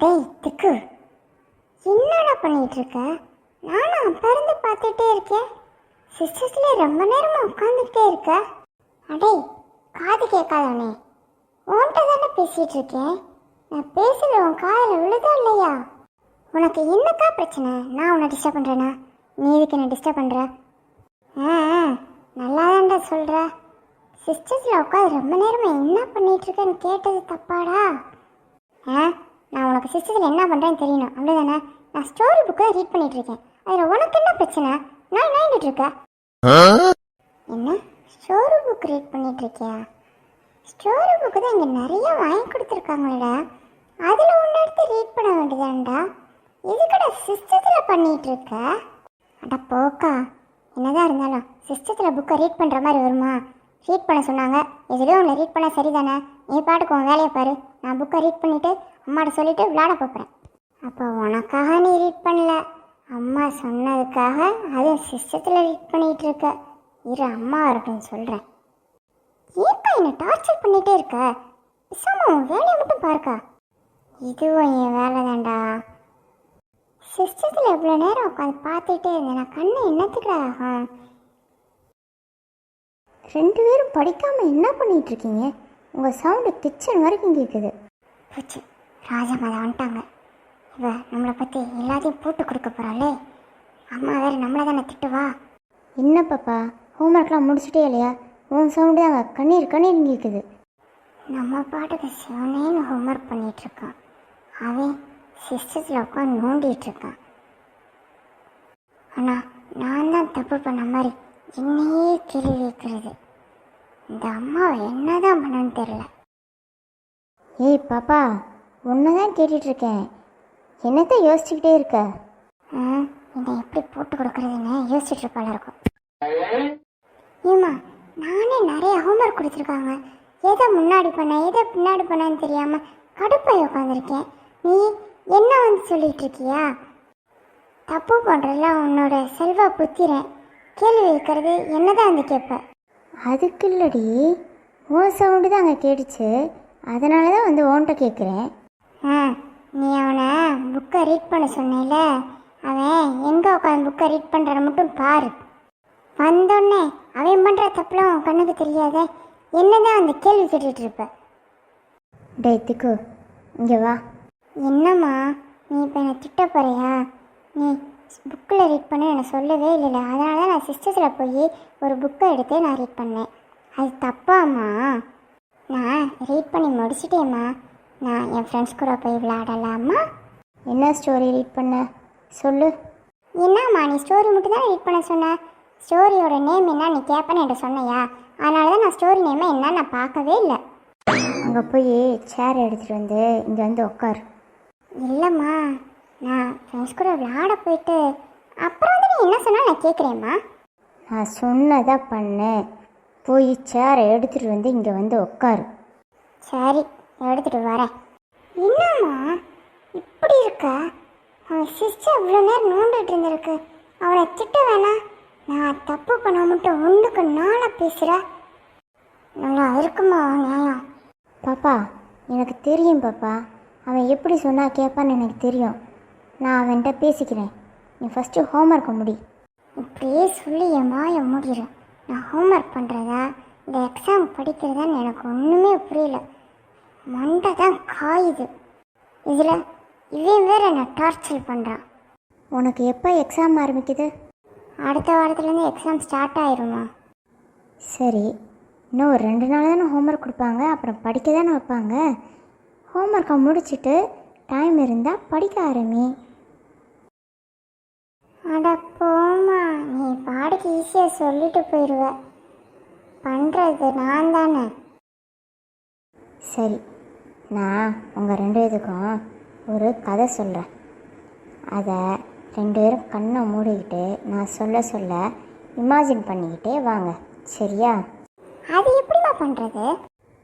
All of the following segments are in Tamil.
டேய் திக்கு. என்னடா பண்ணிட்டு இருக்க நானும் அப்ப இருந்து பார்த்துட்டே இருக்கேன் சிஸ்டர்ஸ்ல ரொம்ப நேரமா உட்காந்துக்கிட்டே இருக்க. அடே காது கேட்காதவனே உன்கிட்ட தானே பேசிட்டு இருக்கேன் நான் பேசுறது உன் காதில் விழுதா இல்லையா? உனக்கு என்னக்கா பிரச்சனை? நான் உன்னை டிஸ்டர்ப் பண்ணுறேனா நீ இதுக்கு என்ன டிஸ்டர்ப் பண்ணுற ஆ ஆ, நல்லா தான்டா சொல்கிற சிஸ்டர்ஸில் உட்காந்து ரொம்ப நேரமா என்ன பண்ணிட்டு இருக்கேன்னு கேட்டது தப்பாடா? ஆ நான் உனக்கு சிஸ்டத்தில் என்ன பண்ணுறேன்னு தெரியணும். அப்படிதானே நான் ஸ்டோரி புக்கை ரீட் பண்ணிட்டு இருக்கேன். அதில் உனக்கு என்ன பிரச்சனை? நான் நோண்டிட்டு இருக்க? என்ன? ஸ்டோரி புக் ரீட் பண்ணிட்டு இருக்கியா? ஸ்டோரி புக்கு தான் இங்கே நிறைய வாங்கி கொடுத்துருக்காங்கடா அதில் ஒன்று எடுத்து ரீட் பண்ண வேண்டியதான்டா. இதுக்கடா சிஸ்டத்தில் பண்ணிட்டு இருக்க? அட போக்கா. என்னதான் இருந்தாலும் சிஸ்டத்தில் புக்கை ரீட் பண்ணுற மாதிரி வருமா? ரீட் பண்ண சொன்னாங்க. எதுலேயும் ஒன்று ரீட் பண்ண சரிதானே? நீ பாட்டுக்கு உன் வேலையை பாரு. நான் புக்கை ரீட் பண்ணிவிட்டு அம்மாட்ட சொல்லிட்டு விளையாட போகிறேன் அப்போ உனக்காக நீ ரீட் பண்ணல. அம்மா சொன்னதுக்காக அதுவும் சிஸ்டத்தில் ரீட் பண்ணிகிட்டு இருக்க. இரு அம்மா வரட்டும் சொல்கிறேன் ஏப்பா என்னை டார்ச்சர் பண்ணிகிட்டே இருக்க? சும்மா உன் வேலையை மட்டும் பார்க்கா. இதுவும் என் வேலை தான்டா சிஸ்டத்தில் எவ்வளோ நேரம் உட்காந்து பார்த்துட்டே இருந்தேன் கண்ணு என்னத்துக்குடா ஆகும்? ரெண்டு பேரும் படிக்காமல் என்ன பண்ணிகிட்ருக்கீங்க இருக்கீங்க? சவுண்டு கிச்சன் வரைக்கும் கேட்குது போச்சு. ராஜமாதா வந்துட்டாங்க. இவ நம்மளை பற்றி எல்லாத்தையும் போட்டு கொடுக்க போகிறாளே அம்மா வேற நம்மளை தானே திட்டுவா? என்ன பாப்பா? ஹோம்ஒர்க்லாம் முடிச்சிட்டே இல்லையா? உன் சவுண்டு தாங்க கண்ணீர் கண்ணீர் கேட்குது நம்ம பாட்டுக்கு சிவனேன்னு ஹோம்ஒர்க் பண்ணிட்டு இருக்கான். அவன் சிஸ்டர்ஸில் உட்காந்து நோண்டிட்டு இருக்கான். ஆனால் நான் தான் தப்பு பண்ண மாதிரி என்னையே கேள்வி வைக்கிறது இந்த அம்மாவை என்னதான் பண்ணன்னு தெரியல. ஏய் பாப்பா உன்னை தான் கேட்டுட்டு இருக்கேன் என்னத்த யோசிச்சுக்கிட்டே இருக்க? இதை எப்படி போட்டு கொடுக்கறதுன்னு யோசிச்சுட்டு இருப்பாளா இருக்கும். ஏம்மா நானே நிறைய ஹோம்ஒர்க் கொடுத்துருக்காங்க. எதை முன்னாடி பண்ண எதை பின்னாடி பண்ணன்னு தெரியாம கடுப்பாய் உட்காந்துருக்கேன் நீ என்ன வந்து சொல்லிட்டு இருக்கியா தப்பு பண்றதுல உன்னோட செல்வ புத்திரன். கேள்வி வைக்கிறது என்னதான் வந்து கேட்ப? அதுக்கு இல்லடி உன் சவுண்டு தான் அங்கே கேட்டுச்சு. அதனால தான் வந்து உன்கிட்ட கேட்குறேன் ஆ நீ அவனை புக்கை ரீட் பண்ண சொன்னேல அவன் எங்கே உட்காந்து புக்கை ரீட் பண்ணுற மட்டும் பாரு. வந்தோடனே அவன் பண்ணுற தப்புலாம் உன் கண்ணுக்கு தெரியாத? என்னதான் அந்த கேள்வி கேட்டுட்டு இருப்ப? டேய் திக்கு இங்கே வா. என்னம்மா நீ இப்போ என்னை திட்ட போறியா? நீ புக்கில் ரீட் பண்ண எனக்கு சொல்லவே இல்லைல்ல அதனால தான் நான் சிஸ்டர்ஸில் போய் ஒரு புக்கை எடுத்து நான் ரீட் பண்ணேன். அது தப்பாம்மா. நான் ரீட் பண்ணி முடிச்சிட்டேம்மா. நான் என் ஃப்ரெண்ட்ஸ் கூட போய் விளையாடலாமா? என்ன ஸ்டோரி ரீட் பண்ண? சொல்லு. என்னம்மா நீ ஸ்டோரி மட்டும் தான் ரீட் பண்ண சொன்ன? ஸ்டோரியோட நேம் என்ன நீ கேட்பேன்னு என்கிட்ட சொன்னையா? அதனால தான் நான் ஸ்டோரி நேமை என்ன நான் பார்க்கவே இல்லை. அங்கே போய் சேர் எடுத்துகிட்டு வந்து இங்கே வந்து உட்காரு இல்லைம்மா நான் ஃப்ரெண்ட்ஸ் கூட விளையாட போயிட்டு அப்புறம் வந்து நீ என்ன சொன்னா நான் கேட்குறேம்மா நான் சொன்னதை பண்ணேன் போய் சேரை எடுத்துகிட்டு வந்து இங்கே வந்து உட்காரு சரி. எடுத்துட்டு வரேன். என்னம்மா? இப்படி இருக்க? அவன் சிஸ்டர் இவ்வளோ நேரம் நோண்டுட்டு இருந்திருக்கு. அவனை திட்ட வேணாம். நான் தப்பு பண்ண மட்டும் ஒன்றுக்கு நாளாக பேசுகிறேன் நல்லா இருக்குமா நியாயம்? பாப்பா எனக்கு தெரியும் பாப்பா. அவன் எப்படி சொன்னால் கேட்பான்னு எனக்கு தெரியும். நான் அவன்கிட்ட பேசிக்கிறேன். நீ ஃபஸ்ட்டு ஹோம்ஒர்க்கை முடி. இப்படியே சொல்லி என் வாயை முடிகிறேன் நான் ஹோம்ஒர்க் பண்ணுறதா இந்த எக்ஸாம் படிக்கிறதான்னு எனக்கு ஒன்றுமே புரியல. மண்டை தான் காயுது. இதில் இவன் வேற என்னை டார்ச்சர் பண்ணுறான் உனக்கு எப்போ எக்ஸாம் ஆரம்பிக்குது? அடுத்த வாரத்துலேருந்து எக்ஸாம் ஸ்டார்ட் ஆயிருமா? சரி இன்னும் ஒரு ரெண்டு நாள் தானே ஹோம்ஒர்க் கொடுப்பாங்க அப்புறம் படிக்க தானே வைப்பாங்க. ஹோம்ஒர்க்கை முடிச்சுட்டு டைம் இருந்தால் படிக்க ஆரம்பி. அட போம்மா நீ பாடுக்கு ஈஸியாக சொல்லிட்டு போயிடுவ பண்ணுறது நான் தானே. சரி நான் உங்கள் ரெண்டு பேத்துக்கும் ஒரு கதை சொல்கிறேன் அதை ரெண்டு பேரும் கண்ணை மூடிக்கிட்டு நான் சொல்ல சொல்ல இமேஜின் பண்ணிக்கிட்டே வாங்க. சரியா? அது எப்படிம்மா பண்ணுறது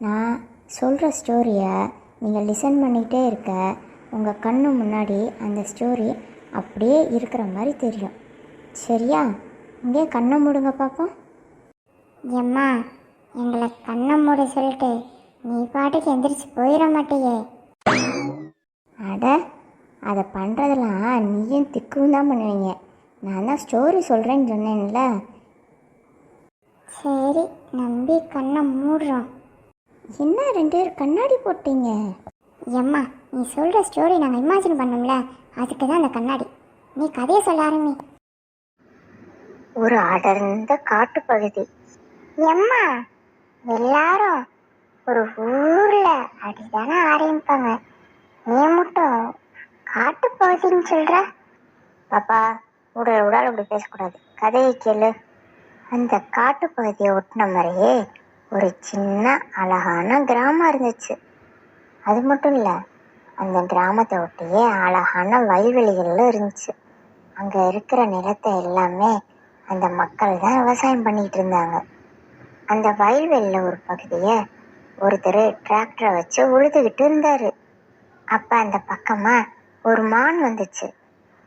நான் சொல்கிற ஸ்டோரியை நீங்கள் லிசன் பண்ணிக்கிட்டே இருக்க உங்கள் கண்ணு முன்னாடி அந்த ஸ்டோரி அப்படியே இருக்கிற மாதிரி தெரியும். சரியா? இங்கே கண்ணை மூடுங்க பார்ப்போம் எம்மா எங்களை கண்ணை மூட சொல்லிட்டு நீ பாட்டுக்கு எந்திரிச்சு போயிட மாட்டியே. அட பண்ணுறதெல்லாம் நீயும் திக்கும் தான் பண்ணுவீங்க. நான் தான் ஸ்டோரி சொல்கிறேன்னு சொன்னேன்ல. சரி நம்பி கண்ணை மூடுறோம். என்ன ரெண்டு பேர் கண்ணாடி போட்டீங்க? எம்மா நீ சொல்கிற ஸ்டோரி நாங்கள் இமேஜின் பண்ணோம்ல அதுக்கு தான் அந்த கண்ணாடி. நீ கதையை சொல்ல ஆரம்பி. ஒரு அடர்ந்த காட்டுப்பகுதி எம்மா எல்லாரும் ஒரு ஊர்ல. அப்படிதானே ஆரம்பிப்பாங்க. நீ மட்டும் காட்டு பகுதின்னு சொல்ற? பாப்பா உடல் உடல் அப்படி பேசக்கூடாது. கதையை கேளு. அந்த காட்டுப்பகுதியை ஒட்டின மாதிரியே ஒரு சின்ன அழகான கிராமம் இருந்துச்சு. அது மட்டும் இல்லை அந்த கிராமத்தை ஒட்டியே அழகான வயல்வெளிகளும் இருந்துச்சு. அங்கே இருக்கிற நிலத்தை எல்லாமே அந்த மக்கள் தான் விவசாயம் பண்ணிகிட்டு இருந்தாங்க. அந்த வயல்வெளியில் ஒரு பகுதியை ஒருத்தர் டிராக்டரை வச்சு உழுதுகிட்டு இருந்தார். அப்போ அந்த பக்கமாக ஒரு மான் வந்துச்சு.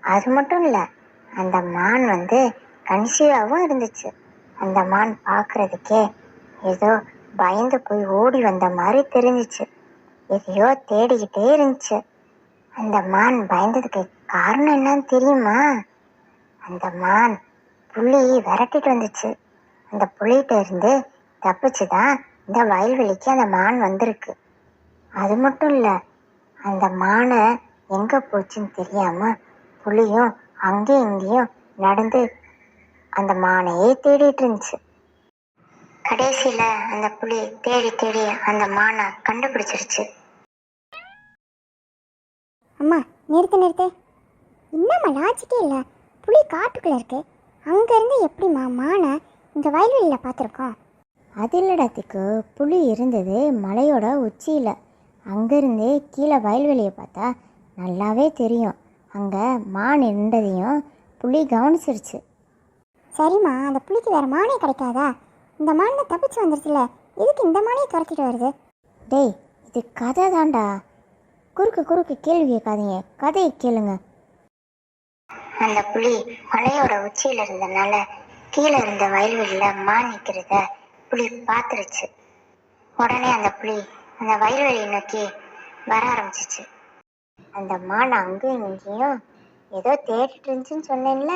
அது மட்டும் இல்லை அந்த மான் வந்து கன்சீவாகவும் இருந்துச்சு. அந்த மான் பார்க்கறதுக்கே ஏதோ பயந்து போய் ஓடி வந்த மாதிரி தெரிஞ்சிச்சு. எதையோ தேடிக்கிட்டே இருந்துச்சு. அந்த மான் பயந்ததுக்கு காரணம் என்னன்னு தெரியுமா? அந்த மான் புலி விரட்டிட்டு வந்துச்சு. அந்த புலிகிட்ட இருந்து தப்பிச்சு தான் இந்த வயல்வெளிக்கு அந்த மான் வந்திருக்கு. அது மட்டும் இல்லை அந்த மானை எங்கே போச்சுன்னு தெரியாம புலியும் அங்கேயும் இங்கேயும் நடந்து அந்த மானையே தேடிட்டு இருந்துச்சு. கடைசியில் அந்த புலி தேடி தேடி அந்த மானை கண்டுபிடிச்சிருச்சு. அம்மா நிறுத்து நிறுத்து. என்னம்மா லாஜிக்கே இல்லை. புலி காட்டுக்குள்ளே இருக்கு. அங்கேருந்து எப்படிம்மா மானை இந்த வயல்வெளியில் பார்த்துருக்கோம்? அது இல்லடா திக்கு புலி இருந்தது மலையோட உச்சியில். அங்கேருந்தே கீழே வயல்வெளியை பார்த்தா நல்லாவே தெரியும். அங்கே மான் இருந்ததையும் புலி கவனிச்சிருச்சு. சரிம்மா அந்த புலிக்கு வேற மானே கிடைக்காதா? இந்த மானை தப்பிச்சு வந்துருச்சுல எதுக்கு இந்த மானையை துரத்திட்டு வருது? டேய் இது கதை தான்டா. குறுக்கு குறுக்கு கேள்வி கேட்காதீங்க கதையை கேளுங்க. அந்த புலி மலையோட உச்சியில இருந்தனால கீழே இருந்த வயல்வெளியில மான் நிற்கிறத புலி பார்த்துருச்சு. உடனே அந்த புலி அந்த வயல்வெளியை நோக்கி வர ஆரம்பிச்சிச்சு. அந்த மான் அங்கேயும் இங்கேயும் ஏதோ தேடிட்டு இருந்துச்சுன்னு சொன்னேன்ல.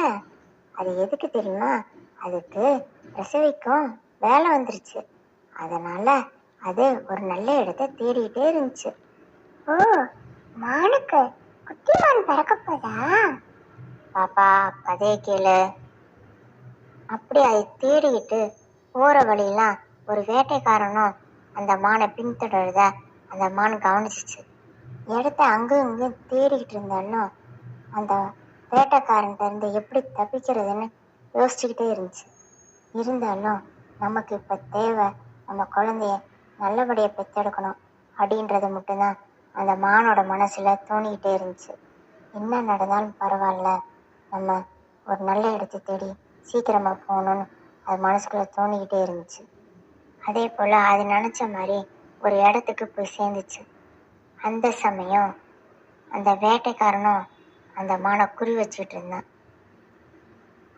அது எதுக்கு தெரியுமா? அதுக்கு பிரசவிக்கும் வேலை வந்துருச்சு. அதனால அது ஒரு நல்ல இடத்த தேடிட்டே இருந்துச்சு. ஓ மானுக்கு குட்டி மான் பிறக்க போதா? பாப்பா கதையை கேளு. அப்படி அதை தேடிக்கிட்டு போகிற வழியெல்லாம் ஒரு வேட்டைக்காரனும் அந்த மானை பின்தொடருத அந்த மான் கவனிச்சிச்சு. இடத்த அங்கேயும் இங்கேயும் தேடிக்கிட்டு இருந்தாலும் அந்த வேட்டைக்காரன்ட்ட இருந்து எப்படி தப்பிக்கிறதுன்னு யோசிச்சுக்கிட்டே இருந்துச்சு. இருந்தாலும் நமக்கு இப்போ தேவை நம்ம குழந்தைய நல்லபடியாக பெற்றெடுக்கணும் அப்படின்றது மட்டும்தான் அந்த மானோட மனசில் தோணிக்கிட்டே இருந்துச்சு. என்ன நடந்தாலும் பரவாயில்ல. நம்ம ஒரு நல்ல இடத்தை தேடி சீக்கிரமாக போகணும்னு அது மனசுக்குள்ளே தோணிக்கிட்டே இருந்துச்சு. அதே போல் அது நினச்ச மாதிரி ஒரு இடத்துக்கு போய் சேர்ந்துச்சு. அந்த சமயம் அந்த வேட்டைக்காரனும் அந்த மானை குறி வச்சுட்டு இருந்தான்.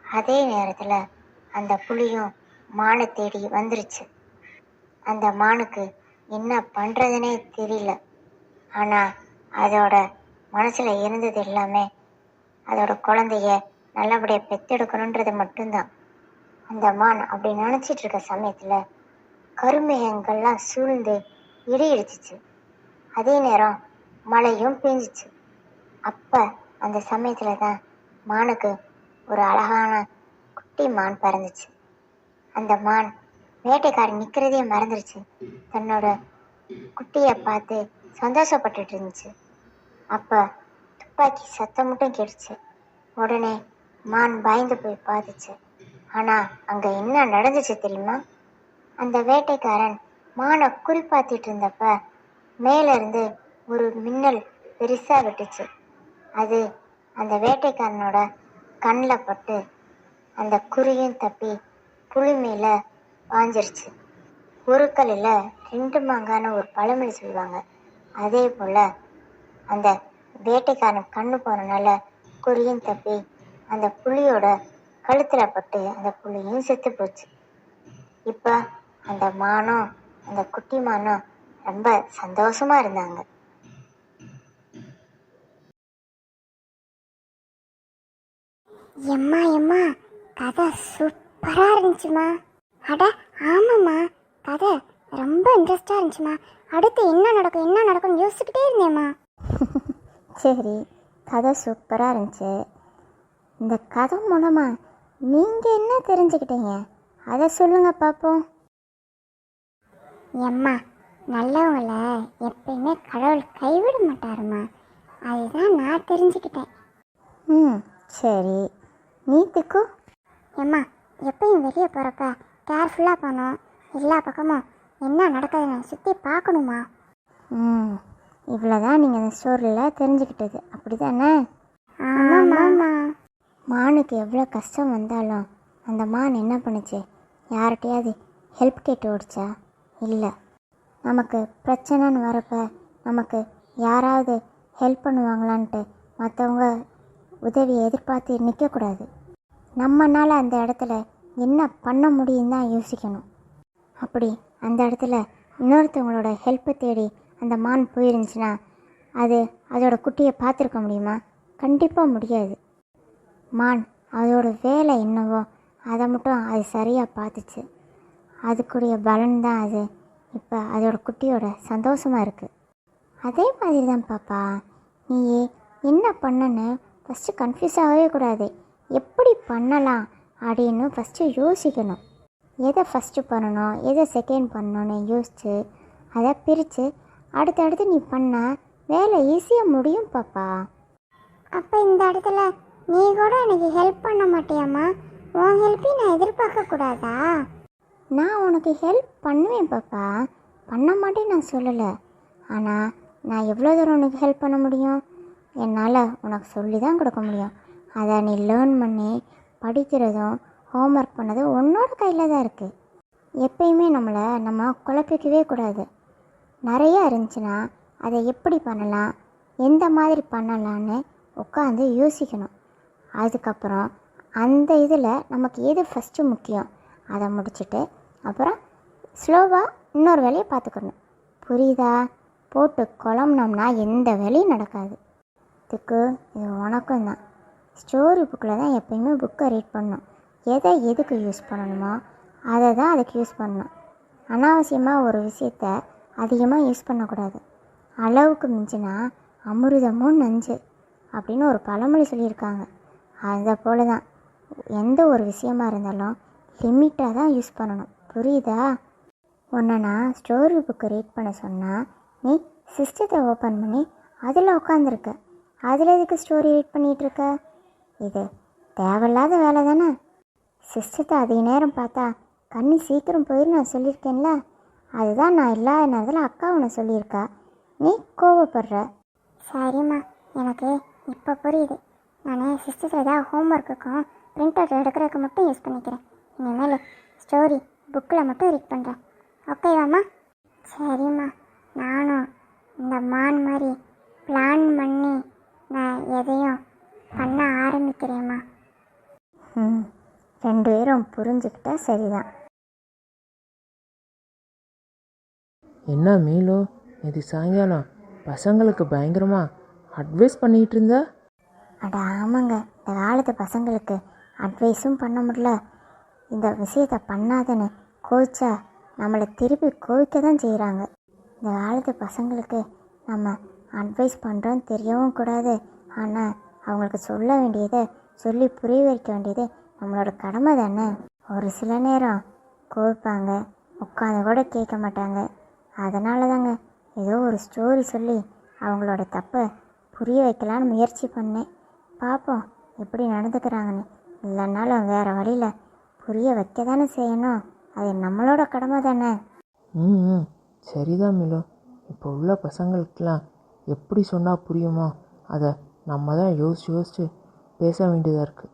அதே நேரத்தில் அந்த புலியும் மானை தேடி வந்துருச்சு. அந்த மானுக்கு என்ன பண்ணுறதுனே தெரியல. ஆனால் அதோட மனசில் இருந்தது எல்லாமே அதோட குழந்தைய நல்லபடியாக பெத்தெடுக்கணுன்றது மட்டும்தான். அந்த மான் அப்படி நினச்சிட்டு இருக்க சமயத்தில் கருமேகங்கள்லாம் சூழ்ந்து இடி இடிச்சிச்சு அதே நேரம் மழையும் பெஞ்சிச்சு. அப்போ அந்த சமயத்தில் தான் மானுக்கு ஒரு அழகான குட்டி மான் பறந்துச்சு. அந்த மான் வேட்டைக்காரன் நிற்கிறதே மறந்துருச்சு. தன்னோட குட்டியை பார்த்து சந்தோஷப்பட்டுட்டு இருந்துச்சு. அப்போ துப்பாக்கி சத்தம் மட்டும் கேட்டுச்சு. உடனே மான் பயந்து போய் பார்த்துச்சு ஆனால் அங்கே என்ன நடந்துச்சு தெரியுமா? அந்த வேட்டைக்காரன் மானை குறிப்பாத்திட்டு இருந்தப்ப மேல இருந்து ஒரு மின்னல் பெருசாக விட்டுச்சு. அது அந்த வேட்டைக்காரனோட கண்ணில் பட்டு அந்த குறியும் தப்பி புளி மேலே பாஞ்சிருச்சு. ஒரு கல்லில் ரெண்டு மாங்கான ஒரு பழமொழி சொல்லுவாங்க. அதே போல் அந்த வேட்டைக்காரன் கண்ணு போனனால குறியும் தப்பி அந்த புலியோட கழுத்தில் பட்டு அந்த புலியும் செத்து போச்சு. இப்போ அந்த மானும் அந்த குட்டி மானும் ரொம்ப சந்தோஷமா இருந்தாங்க. எம்மா எம்மா கதை சூப்பராக இருந்துச்சுமா. அட ஆமாம்மா கதை ரொம்ப இன்ட்ரெஸ்டாக இருந்துச்சுமா. அடுத்து என்ன நடக்கும் என்ன நடக்கும்னு யோசிச்சுக்கிட்டே இருந்தேம்மா. சரி கதை சூப்பராக இருந்துச்சு. இந்த கதை மூலமாக நீங்கள் என்ன தெரிஞ்சுக்கிட்டீங்க? அதை சொல்லுங்கள் பார்ப்போம் எம்மா நல்லவங்கள எப்பயுமே கடவுள் கைவிட மாட்டாருமா? அதுதான் நான் தெரிஞ்சுக்கிட்டேன். ம் சரி. நீ திக்கு எம்மா எப்பயும் வெளியே போகிறப்ப கேர்ஃபுல்லாக போகணும் எல்லா பக்கமும் என்ன நடக்குதுன்னு சுற்றி பார்க்கணுமா? ம் இவ்வளோதான் நீங்கள் இந்த ஸ்டோரியில் தெரிஞ்சுக்கிட்டது. அப்படி தானே ஆமாம்மா. மானுக்கு எவ்வளோ கஷ்டம் வந்தாலும் அந்த மான் என்ன பண்ணுச்சு? யார்கிட்டையாவது ஹெல்ப் கேட்டு ஓடிச்சா? இல்லை. நமக்கு பிரச்சனைன்னு வரப்ப நமக்கு யாராவது ஹெல்ப் பண்ணுவாங்களான்ட்டு மற்றவங்க உதவியை எதிர்பார்த்து நிற்கக்கூடாது நம்மனால் அந்த இடத்துல என்ன பண்ண முடியும் தான் யோசிக்கணும். அப்படி அந்த இடத்துல இன்னொருத்தவங்களோட ஹெல்ப்பை தேடி அந்த மான் போயிருந்துச்சுன்னா அது அதோட குட்டியை பார்த்துருக்க முடியுமா? கண்டிப்பாக முடியாது. மான் அதோட வேலை என்னவோ அதை மட்டும் அது சரியாக பார்த்துச்சு. அதுக்குரிய பலன் தான் அது. இப்போ அதோட குட்டியோட சந்தோஷமாக இருக்குது அதே மாதிரி தான் பாப்பா. நீ என்ன பண்ணன்னு ஃபஸ்ட்டு கன்ஃபியூஸ் ஆகவே கூடாது. எப்படி பண்ணலாம் அப்படின்னு ஃபஸ்ட்டு யோசிக்கணும். எதை ஃபஸ்ட்டு பண்ணணும் எதை செகண்ட் பண்ணணும்னு யோசித்து அதை பிரித்து அடுத்தடுத்து நீ பண்ணால் வேலை ஈஸியாக முடியும் பாப்பா. அப்போ இந்த இடத்துல நீ கூட எனக்கு ஹெல்ப் பண்ண மாட்டியாம்மா. உன் ஹெல்ப்பையும் நான் எதிர்பார்க்க கூடாதா? நான் உனக்கு ஹெல்ப் பண்ணுவேன் பாப்பா. பண்ண மாட்டேன் நான் சொல்லலை. ஆனால் நான் எவ்வளோ தூரம் உனக்கு ஹெல்ப் பண்ண முடியும்? என்னால் உனக்கு சொல்லி தான் கொடுக்க முடியும். அதை நீ லேர்ன் பண்ணி படிக்கிறதும் ஹோம்ஒர்க் பண்ணதும் உன்னோட கையில் தான் இருக்குது எப்பயுமே நம்மளை நம்ம குழப்பிக்கவே கூடாது. நிறையா இருந்துச்சுன்னா அதை எப்படி பண்ணலாம்? எந்த மாதிரி பண்ணலான்னு உட்காந்து யோசிக்கணும். அதுக்கப்புறம் அந்த இதில் நமக்கு எது ஃபஸ்ட்டு முக்கியம்? அதை முடிச்சுட்டு அப்புறம் ஸ்லோவாக இன்னொரு வேலையை பார்த்துக்கணும். புரியுதா? போட்டு குழம்புனோம்னா எந்த வேலையும் நடக்காது. இதுக்கு இது உனக்கும் தான். ஸ்டோரி புக்கில் தான் எப்பயுமே புக்கை ரீட் பண்ணணும். எதை எதுக்கு யூஸ் பண்ணணுமோ அதை தான் அதுக்கு யூஸ் பண்ணணும். அனாவசியமாக ஒரு விஷயத்த அதிகமாக யூஸ் பண்ணக்கூடாது. அளவுக்கு மிஞ்சினா அமிர்தமும் நஞ்சு அப்படின்னு ஒரு பழமொழி சொல்லியிருக்காங்க. அதை போல தான் எந்த ஒரு விஷயமா இருந்தாலும் லிமிட்டாக தான் யூஸ் பண்ணணும். புரியுதா? உன்னை நான் ஸ்டோரி புக்கு ரீட் பண்ண சொன்னால் நீ சிஸ்டத்தை ஓப்பன் பண்ணி அதில் உட்காந்துருக்க அதில் எதுக்கு ஸ்டோரி ரீட் பண்ணிகிட்ருக்க? இது தேவையில்லாத வேலை தானே? சிஸ்டத்தை அதிக நேரம் பார்த்தா கண்ணி சீக்கிரம் போயிரு நான் சொல்லியிருக்கேன்ல. அதுதான் நான் இல்லாத நேரத்தில் அக்கா உன்னை சொல்லியிருக்கா. நீ கோவப்படுற. சரிம்மா. எனக்கு இப்போ புரியுது. நான் சிஸ்டத்தில் ஏதாவது ஹோம்ஒர்க்குக்கும் பிரிண்ட் அவுட் எடுக்கிறதுக்கு மட்டும் யூஸ் பண்ணிக்கிறேன். இனிமேல் ஸ்டோரி புக்கில் மட்டும் ரீட் பண்ணுறேன் ஓகேவாம்மா சரிம்மா. நானும் இந்த மான் மாதிரி பிளான் பண்ணி நான் எதையும் பண்ண ஆரம்பிக்கிறேம்மா. ம் ரெண்டு பேரும் புரிஞ்சுக்கிட்டா சரிதான். என்ன மீலோ இது சாயங்காலம் பசங்களுக்கு பயங்கரமாக அட்வைஸ் பண்ணிகிட்டு இருந்தா? அட ஆமாங்க. இந்த காலத்து பசங்களுக்கு அட்வைஸும் பண்ண முடியல. இந்த விஷயத்தை பண்ணாதன்னு கோச்சா நம்மளை திருப்பி கோவிக்க தான் செய்கிறாங்க இந்த காலத்து பசங்களுக்கு நம்ம அட்வைஸ் பண்ணுறோன்னு தெரியவும் கூடாது. ஆனால் அவங்களுக்கு சொல்ல வேண்டியதை சொல்லி புரிய வைக்க வேண்டியது நம்மளோட கடமை தானே? ஒரு சில நேரம் கோவிப்பாங்க. உட்காந்து கூட கேட்க மாட்டாங்க. அதனால தாங்க ஏதோ ஒரு ஸ்டோரி சொல்லி அவங்களோட தப்பை புரிய வைக்கலான்னு முயற்சி பண்ணேன். பார்ப்போம் எப்படி நடந்துக்கிறாங்கன்னு. இல்லைன்னாலும் வேறு வழியில் புரிய வைக்க தானே செய்யணும். அது நம்மளோட கடமை தானே. ம் சரிதான் மிலோ. இப்போ உள்ள பசங்களுக்கெல்லாம் எப்படி சொன்னால் புரியுமோ அதை நம்ம தான் யோசிச்சு யோசிச்சு பேச வேண்டியதாக இருக்குது